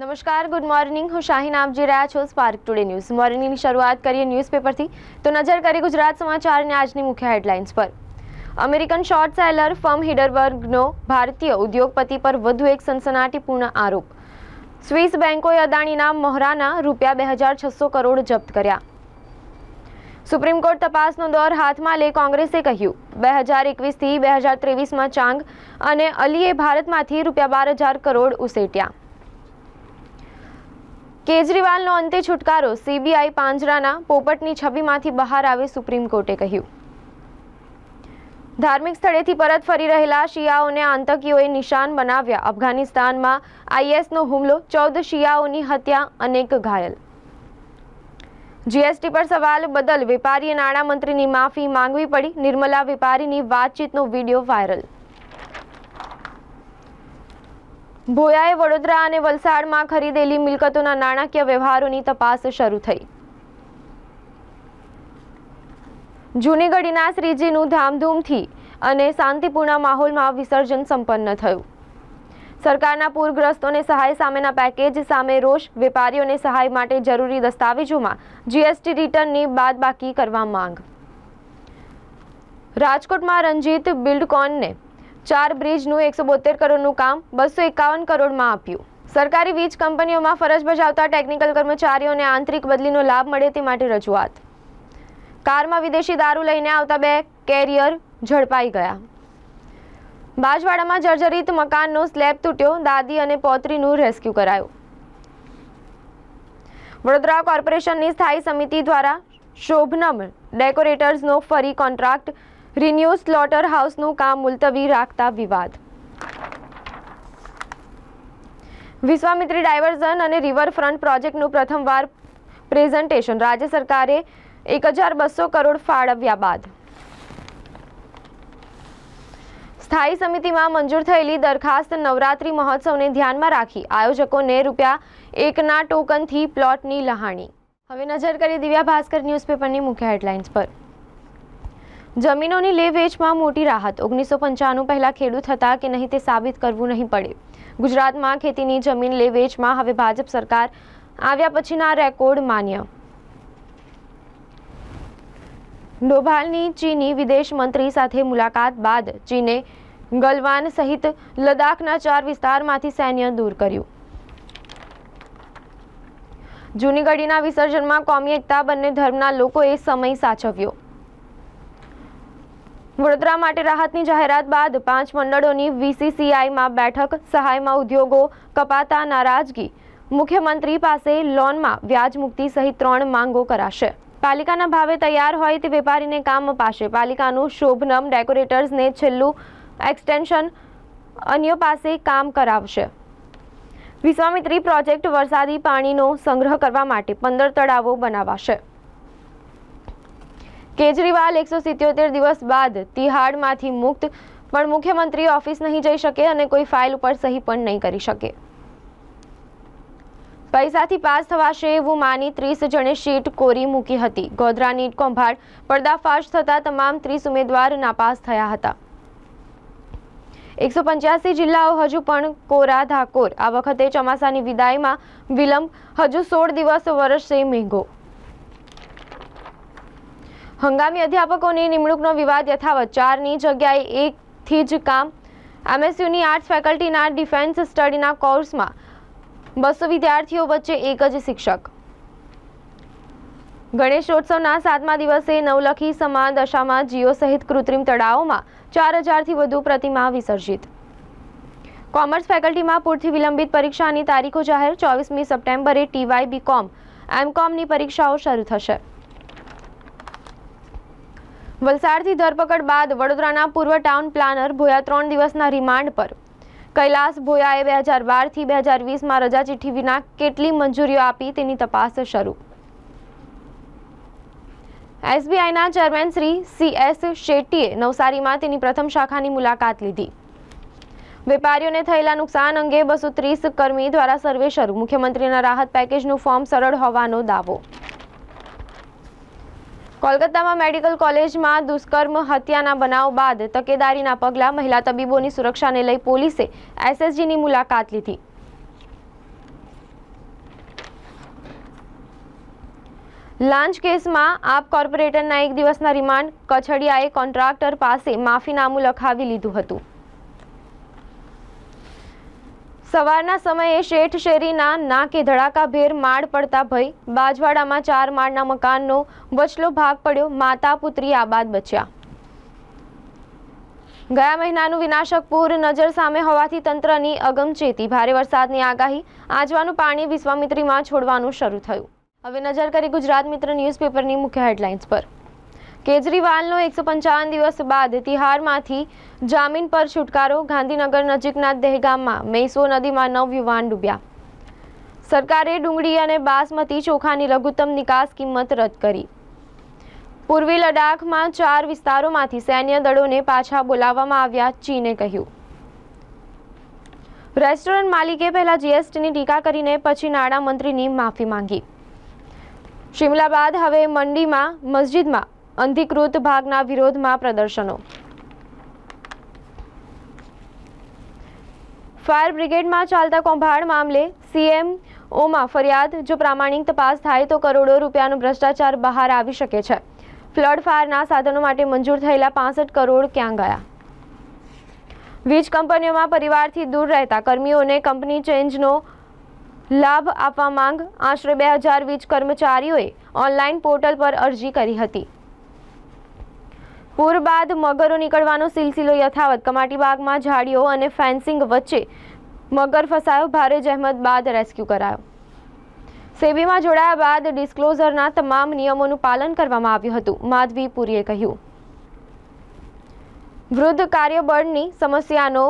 નમસ્કાર good morning હું શાહીન આપ જોઈ રહ્યા છો સ્પાર્ક ટુડે ન્યૂઝ મોર્નિંગની શરૂઆત કરીએ ન્યૂઝપેપરથી તો નજર કરીએ ગુજરાત સમાચારની આજની મુખ્ય હેડલાઇન્સ પર. અમેરિકન શોર્ટ સેલર ફર્મ હિડરબર્ગનો ભારતીય ઉદ્યોગપતિ પર વધુ એક સનસનાટીપૂર્ણ આરોપ. સ્વિસ બેન્કોએ અદાણીના મહોરાના રૂપિયા બે હજાર છસો કરોડ જપ્ત કર્યા. સુપ્રીમ કોર્ટ તપાસનો દોર હાથમાં લે કોંગ્રેસે કહ્યું, બે હજાર એકવીસથી બે હજાર ત્રેવીસમાં ચાંગ અને અલીએ ભારતમાંથી રૂપિયા બાર હજાર કરોડ ઉસેટ્યા. કેજરીવાલનો અંતે છુટકારો. સીબીઆઈ પાંજરાના પોપટની છબીમાંથી બહાર આવે સુપ્રીમ કોર્ટે કહ્યું. ધાર્મિક સ્થળેથી પરત ફરી રહેલા શિયાઓને આતંકીઓએ નિશાન બનાવ્યા. અફઘાનિસ્તાનમાં આઈએસનો હુમલો, ચૌદ શિયાઓની હત્યા, અનેક ઘાયલ. જીએસટી પર સવાલ બદલ વેપારીએ નાણામંત્રીની માફી માંગવી પડી. નિર્મલા વેપારીની વાતચીતનો વીડિયો વાયરલ. ભોયાએ વડોદરા અને વલસાડમાં ખરીદેલી મિલકતોના નાણાકીય વ્યવહારોની તપાસ શરૂ થઈ. જૂનીગઢીના શ્રીજીનું ધામધૂમથી અને શાંતિપૂર્ણ માહોલમાં વિસર્જન સંપન્ન થયું. સરકારના પૂરગ્રસ્તોને સહાય સામેના પેકેજ સામે રોષ, વેપારીઓને સહાય માટે જરૂરી દસ્તાવેજોમાં જીએસટી રિટર્નની બાદબાકી કરવા માંગ. રાજકોટમાં રંજીત બિલ્ડકોનને ચાર બ્રિજનું એકસો બોતેર કરોડનું કામ બસો એકાવન કરોડમાં આપ્યું. સરકારી વીજ કંપનીઓમાં ફરજ બજાવતા ટેકનિકલ કર્મચારીઓને આંતરિક બદલીનો લાભ મળે તે માટે રજૂઆત. કારમાં વિદેશી દારૂ લઈને આવતા બે કેરિયર ઝડપાઈ ગયા. બાજવાડામાં જર્જરિત મકાનનો સ્લેબ તૂટ્યો, દાદી અને પૌત્રીનું રેસ્ક્યુ કરાયું. વડોદરા કોર્પોરેશનની સ્થાયી સમિતિ દ્વારા શોભનમ ડેકોરેટર્સનો ફરી કોન્ટ્રાક્ટ રિન્યુ સ્લોટર હાઉસનું કામ મુલતવી રાખતા વિવાદ. વિશ્વામિત્રી ડાયવર્ઝન અને રિવરફ્રન્ટ પ્રોજેક્ટનું પ્રથમવાર પ્રેઝન્ટેશન. રાજ્ય સરકારે એક હજાર બસો કરોડ ફાળવ્યા બાદ. સ્થાયી સમિતિમાં મંજૂર થયેલી દરખાસ્ત નવરાત્રી મહોત્સવને ધ્યાનમાં રાખી આયોજકોને રૂપિયા એકના ટોકનથી પ્લોટની લહાણી. હવે નજર કરીએ દિવ્યા ભાસ્કર ન્યૂઝપેપરની મુખ્ય હેડલાઇન્સ પર. જમીનોની લે વેચમાં મોટી રાહત. ઓગણીસો પંચાણું પહેલા ખેડૂત હતા કે નહીં તે સાબિત કરવું નહીં પડે. ગુજરાતમાં ખેતીની જમીન લે વેચમાં હવે ભાજપ સરકાર આવ્યા પછીના રેકોર્ડ માન્ય. ડોભાલની ચીની વિદેશ મંત્રી સાથે મુલાકાત બાદ ચીને ગલવાન સહિત લદ્દાખના ચાર વિસ્તારમાંથી સૈન્ય દૂર કર્યું. જૂની ઘડીના વિસર્જનમાં કોમી એકતા બંને ધર્મના લોકોએ સમય સાચવ્યો. વડોદરા માટે રાહતની જાહેરાત બાદ પાંચ મંડળોની વીસીસીઆઈમાં બેઠક, સહાયમાં ઉદ્યોગો, કપાતા નારાજગી. મુખ્યમંત્રી પાસે લોનમાં વ્યાજ મુક્તિ સહિત ત્રણ માંગો કરાશે. પાલિકાના ભાવે તૈયાર હોય તે વેપારીને કામ અપાશે. પાલિકાનું શોભનમ ડેકોરેટર્સને છેલ્લું એક્સટેન્શન અન્ય પાસે કામ કરાવશે. વિશ્વામિત્રી પ્રોજેક્ટ વરસાદી પાણીનો સંગ્રહ કરવા માટે પંદર તળાવો બનાવાશે. કેજરીવાલ એકસો સિત્યોતેર દિવસ બાદ તિહાડમાંથી મુક્ત, પણ મુખ્યમંત્રી ઓફિસ નહીં જઈ શકે અને કોઈ ફાઇલ ઉપર સહી પણ નહીં કરી શકે. પૈસાથી પાસ થવાશે એવું માની ત્રીસ જણે શીટ કોરી મૂકી હતી. ગોધરા નીટ કૌભાંડ પર્દાફાશ થતા તમામ ત્રીસ ઉમેદવાર નાપાસ થયા હતા. એકસો પંચ્યાસી જિલ્લાઓ હજુ પણ કોરા ધાકોર. આ વખતે ચોમાસાની વિદાયમાં વિલંબ. હજુ સોળ દિવસ વરસશે મેઘો. હંગામી અધ્યાપકોની નિમણૂકનો વિવાદ યથાવત. ચારની જગ્યાએ એકથી જ કામ. એમએસયુની આર્ટ્સ ફેકલ્ટીના ડિફેન્સ સ્ટડીના કોર્સમાં બસો વિદ્યાર્થીઓ વચ્ચે એક જ શિક્ષક. ગણેશોત્સવના સાતમા દિવસે નવલખી સમા દશામાં જીઓ સહિત કૃત્રિમ તળાવોમાં ચાર હજારથી વધુ પ્રતિમા વિસર્જિત. કોમર્સ ફેકલ્ટીમાં પૂરથી વિલંબિત પરીક્ષાની તારીખો જાહેર. ચોવીસમી સપ્ટેમ્બરે ટીવાય બીકોમ એમકોમની પરીક્ષાઓ શરૂ થશે. વલસાડથી ધરપકડ બાદ વડોદરાના પૂર્વ ટાઉન પ્લાનર ભોયા ત્રણ દિવસના રિમાન્ડ પર. કૈલાસ ભોયાએ બે હજાર બારથી બે હજાર વીસમાં રજા ચિઠ્ઠી વિના કેટલી મંજૂરીઓ આપી તેની તપાસ શરૂ. એસબીઆઈના ચેરમેન શ્રી સી એસ શેટ્ટીએ નવસારીમાં તેની પ્રથમ શાખાની મુલાકાત લીધી. વેપારીઓને થયેલા નુકસાન અંગે બસો ત્રીસ કર્મી દ્વારા સર્વે શરૂ. મુખ્યમંત્રીના રાહત પેકેજનું ફોર્મ સરળ હોવાનો દાવો. કોલકાતામાં મેડિકલ કોલેજમાં દુષ્કર્મ, હત્યાના બનાવ બાદ તકેદારીના પગલાં મહિલા તબીબોની સુરક્ષાને લઈ પોલીસે એસએસજીની મુલાકાત લીધી. લાંચ કેસમાં આપ કોર્પોરેટરના એક દિવસના રિમાન્ડ, કછડિયાએ કોન્ટ્રાક્ટર પાસે માફીનામું લખાવી લીધું હતું. સવારના સમયે શેઠ શેરીના નાકે ધડાકાભેર માળ પડતા ભય. બાજવાડામાં ચાર માળના મકાનનો વચલો ભાગ પડ્યો. માતા, પુત્રી આબાદ બચ્યા. ગયા મહિનાનું વિનાશક પૂર નજર સામે હોવાથી તંત્રની અગમચેતી. ભારે વરસાદની આગાહી. આજવાનું પાણી વિશ્વામિત્રીમાં છોડવાનું શરૂ થયું. હવે નજર કરી ગુજરાત મિત્ર ન્યૂઝપેપરની મુખ્ય હેડલાઇન્સ પર. કેજરીવાલનો એકસો પંચાવન દિવસ બાદ તિહારમાંથી જામીન પર છુટકારો ગાંધીનગર નજીકના દહેગામમાં મૈસો નદીમાં નવ યુવાન ડૂબ્યા. સરકારે ડુંગળી અને બાસમતી ચોખાની લઘુત્તમ નિકાસ કિંમત રદ કરી. પૂર્વી લડાખમાં ચાર વિસ્તારોમાંથી સૈન્ય દળોને પાછા બોલાવવામાં આવ્યા, ચીને કહ્યું. રેસ્ટોરન્ટ માલિકે પહેલા જીએસટીની ટીકા કરીને પછી નાણામંત્રીની માફી માંગી. શિમલા બાદ હવે મંડીમાં, મસ્જિદમાં અનધિકૃત ભાગના વિરોધમાં પ્રદર્શનો. ફાયર બ્રિગેડમાં ચાલતા કૌભાંડ મામલે સીએમ ઓમાં ફરિયાદ. જો પ્રામાણિક તપાસ થાય તો કરોડો રૂપિયાનો ભ્રષ્ટાચાર બહાર આવી શકે છે. ફ્લડ ફાયરના સાધનો માટે મંજૂર થયેલા પાસઠ કરોડ ક્યાં ગયા? વીજ કંપનીઓમાં પરિવારથી દૂર રહેતા કર્મીઓને કંપની ચેન્જનો લાભ આપવા માંગ. આશરે બે હજાર વીજ કર્મચારીઓએ ઓનલાઈન પોર્ટલ પર અરજી કરી હતી. પૂર બાદ મગરો નીકળવાનો સિલસિલો યથાવત. કમાટીબાગમાં ઝાડીઓ અને ફેન્સિંગ વચ્ચે મગર ફસાયો. ભારે જહેમત બાદ રેસ્ક્યુ કરાયો. સેબીમાં જોડાયા બાદ ડિસ્ક્લોઝરના તમામ નિયમોનું પાલન કરવામાં આવ્યું હતું. માધવી પુરીએ કહ્યું, વૃદ્ધ કાર્યબળની સમસ્યાનો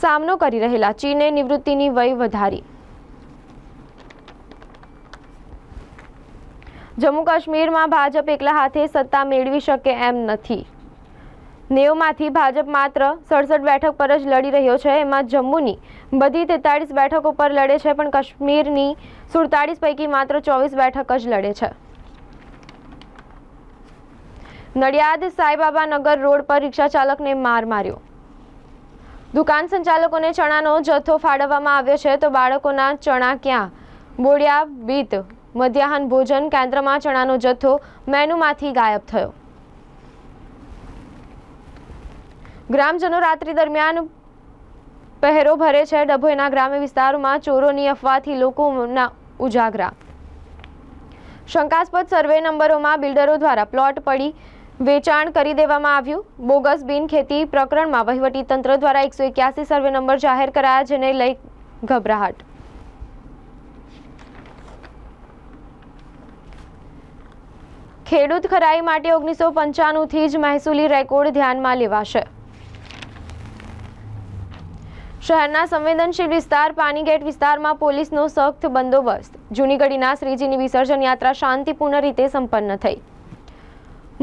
સામનો કરી રહેલા ચીને નિવૃત્તિની વય વધારી. જમ્મુ કાશ્મીરમાં ભાજપ એકલા હાથે સત્તા મેળવી શકે એમ નથી. નેવમાંથી ભાજપ માત્ર સડસઠ બેઠક પર જ લડી રહ્યો છે. એમાં જમ્મુની બધી તેતાળીસ બેઠકો પર લડે છે, પણ કાશ્મીરની સુડતાળીસ પૈકી માત્ર ચોવીસ બેઠક જ લડે છે. નડિયાદ સાંઈબાબા નગર રોડ પર રિક્ષા ચાલકને માર માર્યો. દુકાન સંચાલકોને ચણાનો જથ્થો ફાળવવામાં આવ્યો છે, તો બાળકોના ચણા ક્યાં? બોડિયા, બીત મધ્યાહન ભોજન કેન્દ્રમાં ચણાનો જથ્થો મેનુમાંથી ગાયબ થયો. ગ્રામજનો રાત્રિ દરમિયાન પહેરો ભરે છે. ડભોઈના ગ્રામ્ય વિસ્તારોમાં ચોરોની અફવાથી લોકોના ઉજાગરા. શંકાસ્પદ સર્વે નંબરોમાં બિલ્ડરો દ્વારા પ્લોટ પડી વેચાણ કરી દેવામાં આવ્યું. બોગસ બિન ખેતી પ્રકરણમાં વહીવટી તંત્ર દ્વારા એકસો એક્યાસી સર્વે નંબર જાહેર કરાયા, જેને લઈ ગભરાહટ. ખેડૂત ખરાઈ માટે ઓગણીસો પંચાણુંથી જ મહેસૂલી રેકોર્ડ ધ્યાનમાં લેવાશે. શહેરના સંવેદનશીલ વિસ્તાર પાનીગેટ વિસ્તારમાં પોલીસનો સખ્ત બંદોબસ્ત. જૂનીગઢીના શ્રીજીની વિસર્જન યાત્રા શાંતિપૂર્ણ રીતે સંપન્ન થઈ.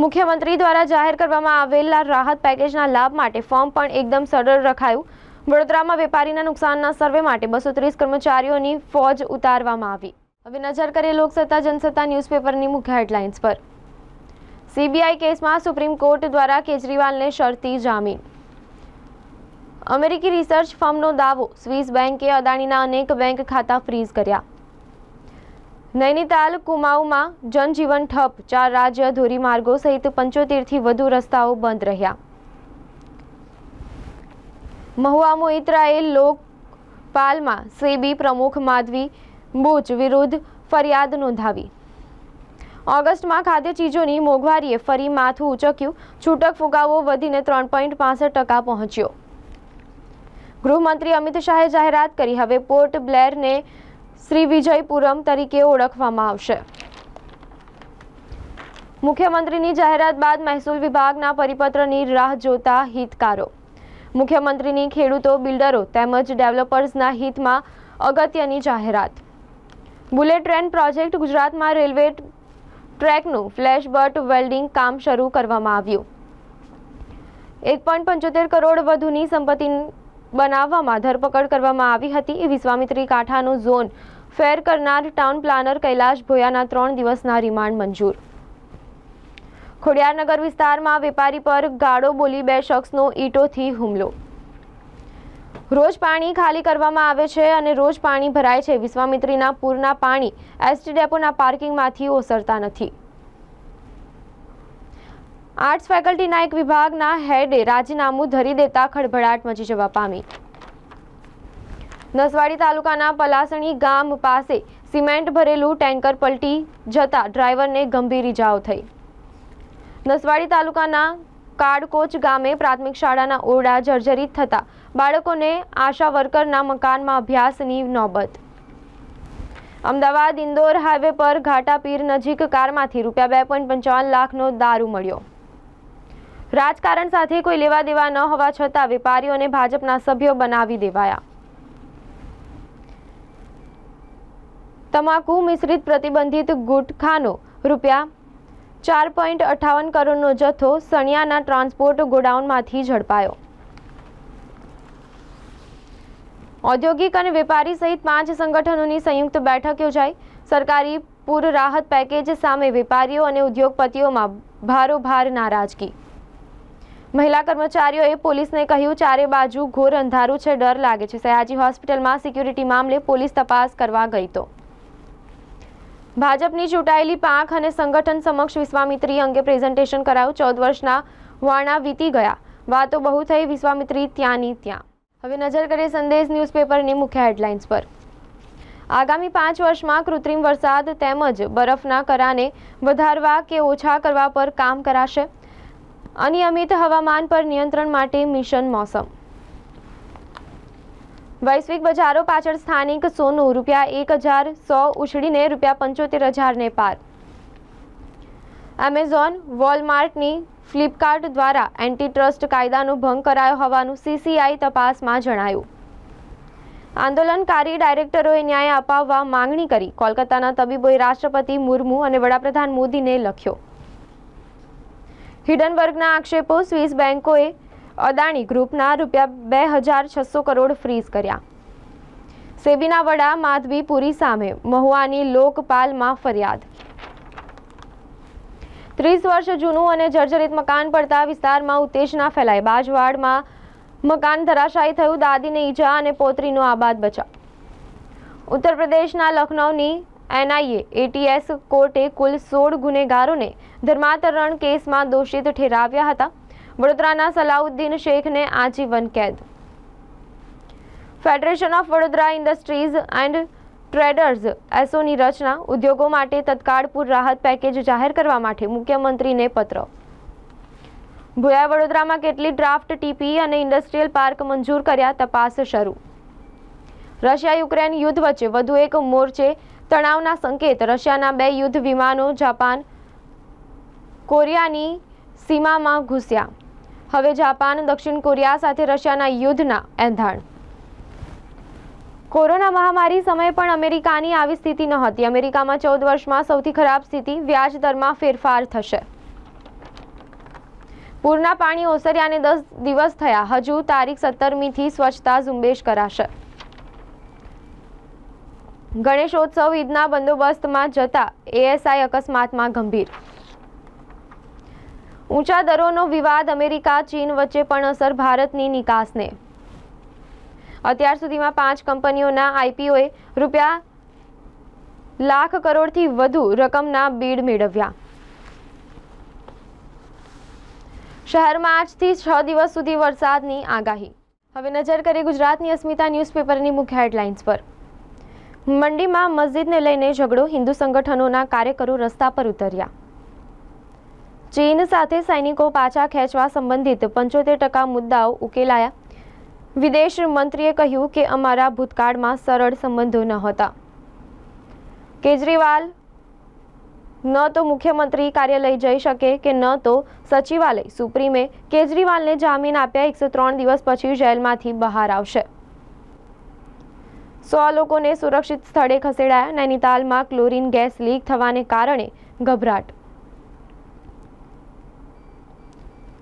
મુખ્યમંત્રી દ્વારા જાહેર કરવામાં આવેલા રાહત પેકેજના લાભ માટે ફોર્મ પણ એકદમ સરળ રખાયું. વડોદરામાં વેપારીના નુકસાનના સર્વે માટે બસો ત્રીસ કર્મચારીઓની ફોજ ઉતારવામાં આવી. હવે નજર કરીએ લોકસત્તા, જનસત્તા ન્યૂઝપેપરની મુખ્ય હેડલાઇન્સ પર. સીબીઆઈ કેસમાં સુપ્રીમ કોર્ટ દ્વારા કેજરીવાલને શરતી જામીન. અમેરિકી રિસર્ચ ફર્મનો દાવો, સ્વિસ બેંકે અદાણીના અનેક બેંક ખાતા ફ્રીઝ કર્યા. નૈનીતાલ કુમાઉમાં જનજીવન ઠપ, ચાર રાજ્ય ધોરીમાર્ગો સહિત પંચોતેરથી વધુ રસ્તાઓ બંધ રહ્યા. મહુઆ મોઇત્રાએ લોકપાલમાં સેબી પ્રમુખ માધવી બુચ વિરુદ્ધ ફરિયાદ નોંધાવી. ઓગસ્ટમાં ખાદ્ય ચીજોની મોંઘવારીએ ફરી માથું ઉચક્યું. છૂટક ફુગાવો વધીને ત્રણ પોઈન્ટ પાસઠ ટકા પહોંચ્યો. ગૃહમંત્રી અમિત શાહે જાહેરાત કરી, હવે પોર્ટ બ્લેરને શ્રી વિજયપુરમ તરીકે ઓળખવામાં આવશે. મુખ્યમંત્રીની જાહેરાત બાદ મહેસૂલ વિભાગના પરિપત્રની રાહ જોતા હિતકારો. મુખ્યમંત્રીની ખેડૂતો, બિલ્ડરો તેમજ ડેવલપર્સના હિતમાં અગત્યની જાહેરાત. બુલેટ ટ્રેન પ્રોજેક્ટ ગુજરાતમાં રેલવે ટ્રેકનું ફ્લેશબર્ટ વેલ્ડિંગ કામ શરૂ કરવામાં આવ્યું. એક પોઈન્ટ પંચોતેર કરોડ વધુની સંપત્તિ બનાવવામાં ધરપકડ કરવામાં આવી હતી વિશ્વામિત્રી કાંઠાનો ઝોન ફેર કરનાર ટાઉન પ્લાનર કૈલાશ ભોયાના ત્રણ દિવસના રિમાન્ડ મંજૂર. ખોડિયારનગર વિસ્તારમાં વેપારી પર ગાળો બોલી બે શખ્સનો ઈંટોથી હુમલો. રોજ પાણી ખાલી કરવામાં આવે છે અને રોજ પાણી ભરાય છે. વિશ્વામિત્રીના પૂરના પાણી એસટી ડેપોના પાર્કિંગમાંથી ઓસરતા નથી. આર્ટ્સ ફેકલ્ટીના એક વિભાગના હેડે રાજીનામું ધરી દેતા ખળભળાટ મચી જવા પામી. નસવાડી તાલુકાના પલાસણી ગામ પાસે સિમેન્ટ ભરેલું ટેન્કર પલટી જતા ડ્રાઈવરને ગંભીર ઇજાઓ થઈ. નસવાડી તાલુકાના કાડકોચ ગામે પ્રાથમિક શાળાના ઓરડા જર્જરિત થતા બાળકોને આશા વર્કરના મકાનમાં અભ્યાસની નોબત. અમદાવાદ ઇન્દોર હાઈવે પર ઘાટાપીર નજીક કારમાંથી રૂપિયા બે પોઈન્ટ પંચાવન લાખનો દારૂ મળ્યો. રાજકારણ સાથે કોઈ લેવા દેવા ન હોવા છતાં વેપારીઓને ભાજપના સભ્યો બનાવી દેવાયા. તમાકુ મિશ્રિત પ્રતિબંધિત ગુટખાનો રૂપિયા ચાર પોઈન્ટ અઠાવન કરોડનો જથ્થો સણિયાના ટ્રાન્સપોર્ટ ગોડાઉનમાંથી ઝડપાયો. ઔદ્યોગિક અને વેપારી સહિત પાંચ સંગઠનોની સંયુક્ત બેઠક યોજાઈ. સરકારી પૂર રાહત પેકેજ સામે વેપારીઓ અને ઉદ્યોગપતિઓમાં ભારોભાર નારાજગી. મહિલા કર્મચારીઓએ પોલીસને કહ્યું, ચારે બાજુ ઘોર અંધારું છે, ડર લાગે છે. સયાજી હોસ્પિટલમાં સિક્યુરિટી મામલે પોલીસ તપાસ કરવા ગઈ તો. ભાજપની ચૂંટાયેલી પાંખ અને સંગઠન સમક્ષ વિશ્વામિત્રી અંગે પ્રેઝન્ટેશન કરાયું. ચૌદ વર્ષના વાણા વીતી ગયા. વાતો બહુ થઈ. વિશ્વામિત્રી ત્યાંની ત્યાં. હવે નજર કરીએ સંદેશ ન્યૂઝપેપરની મુખ્ય હેડલાઇન્સ પર. આગામી પાંચ વર્ષમાં કૃત્રિમ વરસાદ તેમજ બરફના કરાને વધારવા કે ઓછા કરવા પર કામ કરાશે. અનિયમિત હવામાન પર નિયંત્રણ માટે મિશન મોસમ. વૈશ્વિક બજારો પાછળ સ્થાનિક સોનું રૂપિયા એક હજાર સો ઉછળીને રૂપિયા પંચોતેર હજારને પાર. એમેઝોન વોલમાર્ટની ફ્લિપકાર્ટ દ્વારા એન્ટી ટ્રસ્ટ કાયદાનો ભંગ કરાયો હોવાનું સીસીઆઈ તપાસમાં જણાયું. આંદોલનકારી ડાયરેક્ટરોએ ન્યાય અપાવવા માંગણી કરી. કોલકાતાના તબીબોએ રાષ્ટ્રપતિ મુર્મુ અને વડાપ્રધાન મોદીને લખ્યો. હિડનબર્ગના આક્ષેપો સ્વિસ બેન્કોએ અદાણી ગ્રુપના રૂપિયા બે હજાર છસો કરોડ ફ્રીઝ કર્યા. સેબીના વડા માધવી પુરી સામે મહુવાની લોકપાલમાં ફરિયાદ. ત્રીસ વર્ષ જૂનું અને જર્જરિત મકાન પડતા વિસ્તારમાં ઉત્તેજના ફેલાઈ. બાજવાડમાં મકાન ધરાશાયી થયું, દાદીને ઈજા અને પોતરીનો આબાદ બચાવ. ઉત્તર પ્રદેશના લખનૌની એનઆઈએ એટીએસ કોર્ટે કુલ સોળ ગુનેગારોને ધર્માંતરણ કેસમાં દોષિત ઠેરાવ્યા હતા. વડોદરાના સલાઉદ્દીન શેખને આજીવન કેદ. Federation of Vadodara industries and traders એસોની રચના ઉદ્યોગો માટે તત્કાળ પૂર રાહત પેકેજ જાહેર કરવા માટે મુખ્યમંત્રીને પત્ર. ભોયા વડોદરામાં કેટલી ડ્રાફ્ટ ટીપી અને ઇન્ડસ્ટ્રીયલ પાર્ક મંજૂર કર્યા તપાસ શરૂ. રશિયા યુક્રેન યુદ્ધ વચ્ચે વધુ એક મોરચે તણાવના સંકેત. રશિયાના બે યુદ્ધ વિમાનો જાપાન કોરિયાની સીમામાં ઘૂસ્યા. હવે જાપાન, દક્ષિણ કોરિયા સાથે રશિયાના યુદ્ધના એંધાણ. કોરોના મહામારી સમયે પણ અમેરિકાની આવી સ્થિતિ નહોતી. અમેરિકામાં ચૌદ વર્ષમાં સૌથી ખરાબ સ્થિતિ વ્યાજ ફેરફાર થશે. પૂરના પાણી ઓસર્યાને દસ દિવસ થયા. હજુ તારીખ સત્તરમીથી સ્વચ્છતા ઝુંબેશ કરાશે. ગણેશોત્સવ ઈદના બંદોબસ્તમાં જતા એએસઆઈ અકસ્માતમાં ગંભીર ઊંચા દરોનો વિવાદ અમેરિકા, ચીન વચ્ચે પણ અસર ભારતની નિકાસને. અત્યાર સુધીમાં પાંચ કંપનીઓના આઈપીઓએ રૂપિયા લાખ કરોડથી વધુ રકમના બીડ મેળવ્યા. શહેરમાં આજથી છ દિવસ સુધી વરસાદની આગાહી. હવે નજર કરીએ ગુજરાતની અસ્મિતા ન્યૂઝપેપરની મુખ્ય હેડલાઇન્સ પર. મંડીમાં મસ્જિદને લઈને ઝઘડો, હિન્દુ સંગઠનોના કાર્યકરો રસ્તા પર ઉતર્યા. ચીન સાથે સૈનિકો પાછા ખેંચવા સંબંધિત પંચોતેર ટકા મુદ્દાઓ ઉકેલાયા. વિદેશ મંત્રીએ કહ્યું કે અમારા ભૂતકાળમાં સરળ સંબંધો ન હતા. કેજરીવાલ, ન તો મુખ્યમંત્રી કાર્યાલય જઈ શકે કે ન તો સચિવાલય. સુપ્રીમે કેજરીવાલને જામીન આપ્યા એકસો ત્રણ દિવસ પછી જેલમાંથી બહાર આવશે. સો લોકોને સુરક્ષિત સ્થળે ખસેડાયા. નૈનીતાલમાં ક્લોરીન ગેસ લીક થવાને કારણે ગભરાટ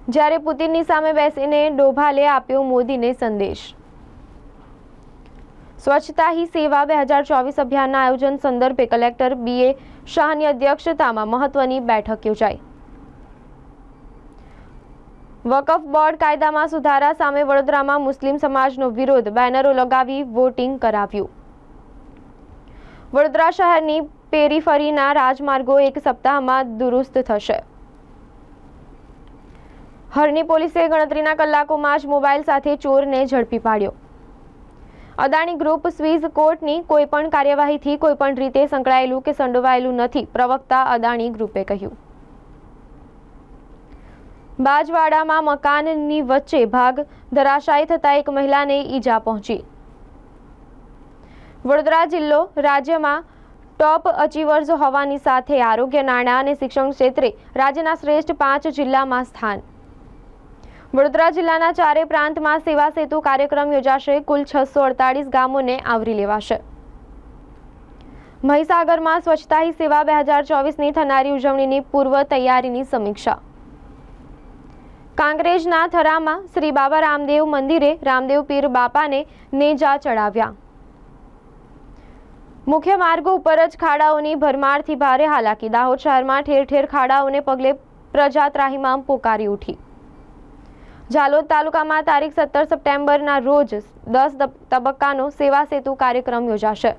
જ્યારે પુતિનની સામે બેસીને ડોભાલે આપ્યો મોદીને સંદેશ. સ્વચ્છતા હી સેવા બે હજાર ચોવીસ અભિયાનના આયોજન સંદર્ભે કલેક્ટર બી એ શાહની અધ્યક્ષતામાં મહત્વની બેઠક યોજાઈ. વકફ બોર્ડ કાયદામાં સુધારા સામે વડોદરામાં મુસ્લિમ સમાજનો વિરોધ બેનરો લગાવી વોટિંગ કરાવ્યું. વડોદરા શહેરની પેરીફરીના રાજમાર્ગો એક સપ્તાહમાં દુરુસ્ત થશે. હરની પોલીસે ગણતરીના કલાકોમાં જ મોબાઈલ સાથે ચોરને ઝડપી પાડ્યો. અદાણી ગ્રુપ સ્વીઝ કોર્ટની કોઈપણ કાર્યવાહીથી કોઈપણ રીતે સંકળાયેલું કે સંડોવાયેલું નથી, પ્રવક્તા અદાણી ગ્રુપે કહ્યું. બાજવાડામાં મકાનની વચ્ચે ભાગ, ધરાશાયી થતા એક મહિલાને ઈજા પહોંચી. વડોદરા જિલ્લો રાજ્યમાં ટોપ અચીવર્સ હોવાની સાથે આરોગ્ય નાણાં અને શિક્ષણ ક્ષેત્રે રાજ્યના શ્રેષ્ઠ પાંચ જિલ્લામાં સ્થાન. વડોદરા જિલ્લાના ચારે પ્રાંતમાં સેવા સેતુ કાર્યક્રમ યોજાશે. કુલ છસો અડતાળીસ ગામોને આવરી લેવાશે. મહીસાગરમાં સ્વચ્છતા હી સેવા બે હજાર ચોવીસની થનારી ઉજવણીની પૂર્વ તૈયારીની સમીક્ષા. કાંકરેજના થરામાં શ્રી બાબા રામદેવ મંદિરે રામદેવ પીર બાપાને નેજા ચડાવ્યા. મુખ્ય માર્ગો ઉપર જ ખાડાઓની ભરમારથી ભારે હાલાકી. દાહોદ શહેરમાં ઠેર ઠેર ખાડાઓને પગલે પ્રજા ત્રાહિમામ પોકારી ઉઠી. ઝાલોદ તાલુકામાં તારીખ સત્તર સપ્ટેમ્બરના રોજ દસ તબક્કાનો સેવા સેતુ કાર્યક્રમ યોજાશે.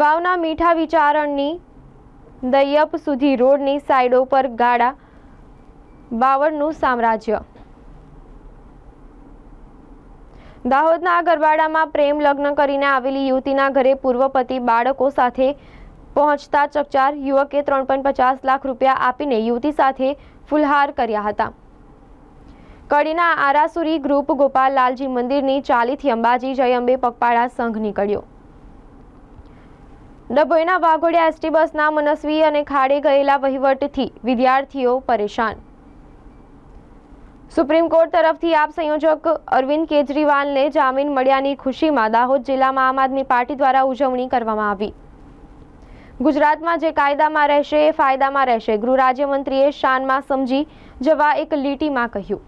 વાવના મીઠા વિચારણની દૈયપ સુધી રોડની સાઈડો પર ગાડા બાવળનું સામ્રાજ્ય. દાહોદના ગરબાડામાં પ્રેમ લગ્ન કરીને આવેલી યુવતીના ઘરે પૂર્વ પતિ, બાળકો સાથે પહોંચતા ચકચાર યુવકે ત્રણ પોઈન્ટ પચાસ લાખ રૂપિયા આપીને યુવતી સાથે ફુલહાર કર્યા હતા. કડીના આરાસુરી ગ્રુપ ગોપાલ લાલજી મંદિરની ચાલીથી અંબાજી જય અંબે પગપાળા સંઘ નીકળ્યો. ડભોઈના વાઘોડિયા એસટી બસના મનસ્વી અને ખાડે ગયેલા વહીવટથી વિદ્યાર્થીઓ પરેશાન. સુપ્રીમ કોર્ટ તરફથી આપ સંયોજક અરવિંદ કેજરીવાલને જામીન મળ્યાની ખુશીમાં દાહોદ જિલ્લામાં આમ આદમી પાર્ટી દ્વારા ઉજવણી કરવામાં આવી. ગુજરાતમાં જે કાયદામાં રહેશે એ ફાયદામાં રહેશે, ગૃહ રાજ્યમંત્રીએ શાનમાં સમજી જવા એક લીટીમાં કહ્યું.